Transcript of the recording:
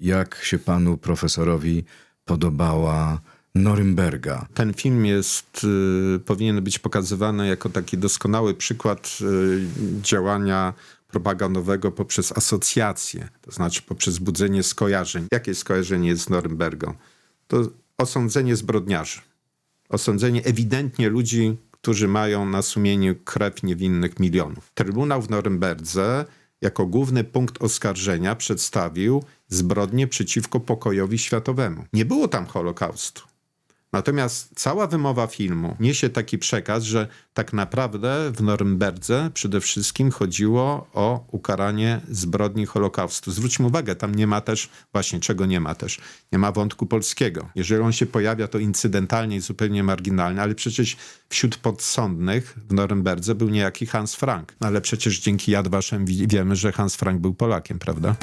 Jak się panu profesorowi podobała Norymberga? Ten film jest, y, powinien być pokazywany jako taki doskonały przykład y, działania propagandowego poprzez asocjację, to znaczy poprzez budzenie skojarzeń. Jakie skojarzenie jest z Norymbergą? To osądzenie zbrodniarzy. Osądzenie ewidentnie ludzi, którzy mają na sumieniu krew niewinnych milionów. Trybunał w Norymberdze jako główny punkt oskarżenia przedstawił zbrodnie przeciwko pokojowi światowemu. Nie było tam Holokaustu. Natomiast cała wymowa filmu niesie taki przekaz, że tak naprawdę w Norymberdze przede wszystkim chodziło o ukaranie zbrodni Holokaustu. Zwróćmy uwagę, tam nie ma też, właśnie czego nie ma też, nie ma wątku polskiego. Jeżeli on się pojawia, to incydentalnie i zupełnie marginalnie, ale przecież wśród podsądnych w Norymberdze był niejaki Hans Frank. No ale przecież dzięki wi- wiemy, że Hans Frank był Polakiem, prawda?